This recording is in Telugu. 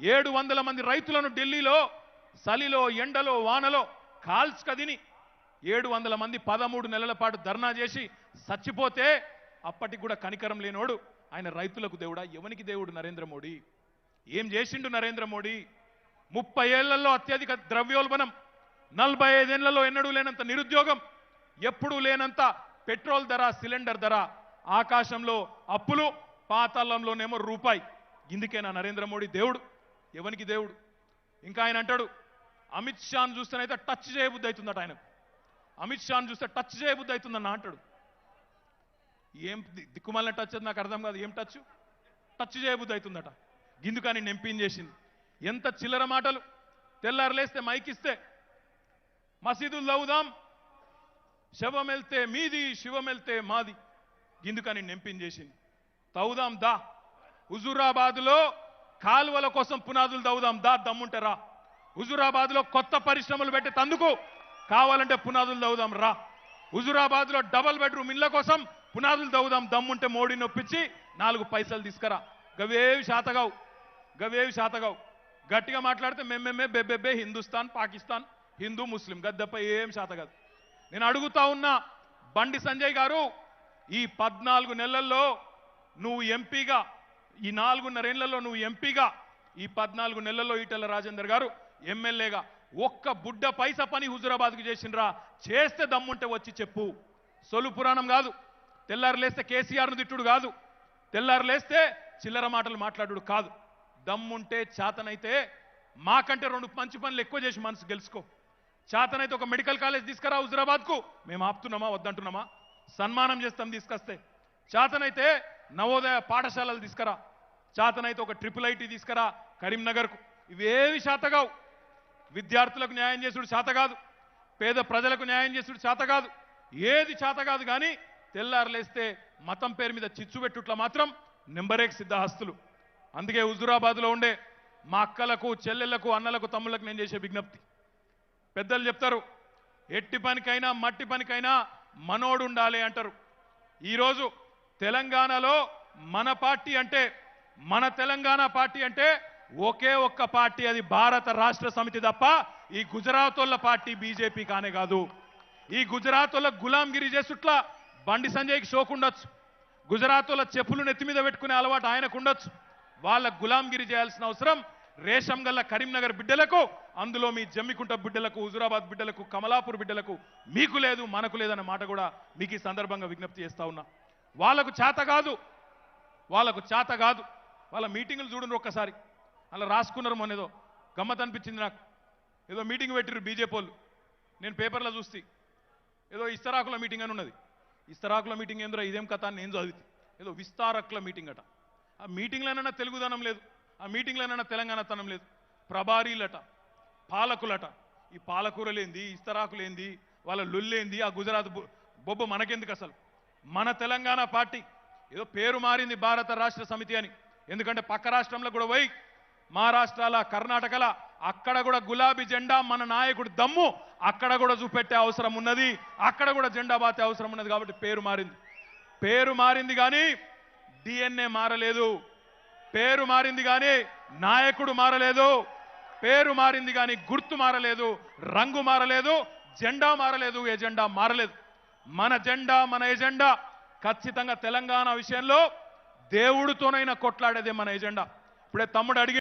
ఏడు వందల మంది రైతులను ఢిల్లీలో చలిలో ఎండలో వానలో కాల్చుకదిని ఏడు వందల మంది పదమూడు నెలల పాటు ధర్నా చేసి చచ్చిపోతే అప్పటికి కూడా కనికరం లేనోడు ఆయన రైతులకు దేవుడా ఎవనికి దేవుడు నరేంద్ర మోడీ? ఏం చేసిండు నరేంద్ర మోడీ? ముప్పై ఏళ్ళలో అత్యధిక ద్రవ్యోల్బణం నలభై ఐదేళ్ళలో ఎన్నడూ లేనంత నిరుద్యోగం ఎప్పుడూ లేనంత పెట్రోల్ ధర సిలిండర్ ధర ఆకాశంలో అప్పులు పాతాళంలోనేమో రూపాయి. ఇందుకేనా నరేంద్ర మోడీ దేవుడు? ఎవనికి దేవుడు? ఇంకా ఆయన అంటాడు అమిత్ షాను చూస్తేనైతే టచ్ చేయబుద్ధి అవుతుందట ఆయనకు అమిత్ షాను చూస్తే టచ్ చేయబుద్ధి అవుతుందన్న అంటాడు. ఏం దిక్కుమాలిన టచ్ అది నాకు అర్థం కాదు. ఏం టచ్? టచ్ చేయబుద్ధి అవుతుందట. గిందుకని నెంపిన్ చేసింది. ఎంత చిల్లర మాటలు. తెల్లారు లేస్తే మైకిస్తే మసీదులు లవుదాం శవం వెళ్తే మీది శివం వెళ్తే మాది. గిందుకని నెంపిన్ చేసింది. తవ్వుదాం దా. హుజూరాబాద్లో కాలువల కోసం పునాదులు దవ్వుదాం దా దమ్ముంటే రా హుజూరాబాద్లో కొత్త పరిశ్రమలు పెట్టే తందుకు కావాలంటే పునాదులు దవ్వుదాం రా. హుజూరాబాద్లో డబల్ బెడ్రూమ్ ఇళ్ళ కోసం పునాదులు దవ్వుదాం దమ్ముంటే మోడీ నొప్పించి నాలుగు పైసలు తీసుకురా. గవేవి శాతగావు గవేవి శాతగావు. గట్టిగా మాట్లాడితే మేమేమే బెబ్బెబ్బే హిందుస్థాన్ పాకిస్తాన్ హిందూ ముస్లిం గద్దెపై ఏం శాతగాదు. నేను అడుగుతా ఉన్నా బండి సంజయ్ గారు ఈ పద్నాలుగు నెలల్లో నువ్వు ఎంపీగా ఈ నాలుగున్నరేళ్ళలో నువ్వు ఎంపీగా ఈ పద్నాలుగు నెలల్లో ఈటల రాజేందర్ గారు ఎమ్మెల్యేగా ఒక్క బుడ్డ పైసా పని హుజురాబాద్కు చేసిండ్రా. చేస్తే దమ్ముంటే వచ్చి చెప్పు. సొలు పురాణం కాదు. తెల్లారు లేస్తే కేసీఆర్ను తిట్టుడు కాదు. తెల్లారు లేస్తే చిల్లర మాటలు మాట్లాడుడు కాదు. దమ్ముంటే చేతనైతే మాకంటే రెండు మంచి పనులు ఎక్కువ చేసి మనసు గెలుచుకో. చేతనైతే ఒక మెడికల్ కాలేజ్ తీసుకురా హుజురాబాద్కు. మేము ఆపుతున్నామా వద్దంటున్నామా? సన్మానం చేస్తాం తీసుకొస్తే. చేతనైతే నవోదయ పాఠశాలలు తీసుకురా. చేతనైతే ఒక ట్రిపుల్ ఐటీ తీసుకురా కరీంనగర్కు. ఇవేవి శాతగావు. విద్యార్థులకు న్యాయం చేసుడు చేత కాదు పేద ప్రజలకు న్యాయం చేసుడు చేత కాదు ఏది చేత కాదు కానీ తెల్లారులేస్తే మతం పేరు మీద చిచ్చు పెట్టుట్ల మాత్రం నెంబరేక్ సిద్ధహస్తులు. అందుకే హుజురాబాద్లో ఉండే మా అక్కలకు చెల్లెళ్ళకు అన్నలకు తమ్ముళ్ళకు నేను చేసే విజ్ఞప్తి. పెద్దలు చెప్తారు ఎట్టి పనికైనా మట్టి పనికైనా మనోడు ఉండాలి అంటారు. ఈరోజు తెలంగాణలో మన పార్టీ అంటే మన తెలంగాణ పార్టీ అంటే ఒకే ఒక్క పార్టీ అది భారత రాష్ట్ర సమితి తప్ప ఈ గుజరాతోళ్ళ పార్టీ బీజేపీ కానే కాదు. ఈ గుజరాత్ గులాంగిరి చేసుట్ల బండి సంజయ్కి షోకు ఉండొచ్చు. గుజరాత్ చెప్పులు నెత్తి మీద పెట్టుకునే అలవాటు ఆయనకు ఉండొచ్చు. వాళ్ళ గులాంగిరి చేయాల్సిన అవసరం రేషం గల్ల కరీంనగర్ బిడ్డలకు అందులో మీ జమ్మికుంట బిడ్డలకు హుజురాబాద్ బిడ్డలకు కమలాపూర్ బిడ్డలకు మీకు లేదు మనకు లేదన్న మాట కూడా మీకు ఈ సందర్భంగా విజ్ఞప్తి చేస్తా ఉన్నా. వాళ్ళకు చేత కాదు. వాళ్ళకు చేత కాదు. వాళ్ళ మీటింగులు చూడండి ఒక్కసారి. అలా రాసుకున్నారు మొన్న ఏదో గమ్మత్ అనిపించింది నాకు. ఏదో మీటింగ్ పెట్టిర్రు బీజేపీ వాళ్ళు. నేను పేపర్లో చూస్తే ఏదో ఇస్తరాకుల మీటింగ్ అని ఉన్నది. ఇస్తరాకుల మీటింగ్ ఏందో ఇదేం కథ అని నేను చదివితే. ఏదో విస్తారకుల మీటింగ్ అట. ఆ మీటింగ్లోనైనా తెలుగుదనం లేదు. ఆ మీటింగ్లోనైనా తెలంగాణతనం లేదు. ప్రభారీలట పాలకులట. ఈ పాలకూరలేంది ఇస్తరాకులేంది వాళ్ళ లొల్లేంది ఆ గుజరాత్ బొ- బొబ్బ మనకెందుకు అసలు? మన తెలంగాణ పార్టీ. ఏదో పేరు మారింది భారత రాష్ట్ర సమితి అని. ఎందుకంటే పక్క రాష్ట్రంలో కూడా పోయి మహారాష్ట్రాల కర్ణాటకల అక్కడ కూడా గులాబీ జెండా మన నాయకుడు దమ్ము అక్కడ కూడా చూపెట్టే అవసరం ఉన్నది అక్కడ కూడా జెండా బాతే అవసరం ఉన్నది కాబట్టి పేరు మారింది. పేరు మారింది కానీ డిఎన్ఏ మారలేదు. పేరు మారింది కానీ నాయకుడు మారలేదు. పేరు మారింది కానీ గుర్తు మారలేదు. రంగు మారలేదు. జెండా మారలేదు. ఎజెండా మారలేదు. మన జెండా మన ఎజెండా ఖచ్చితంగా తెలంగాణ విషయంలో దేవుడితోనైనా కొట్లాడేదే మన ఎజెండా. ఇప్పుడే తమ్ముడు అడిగి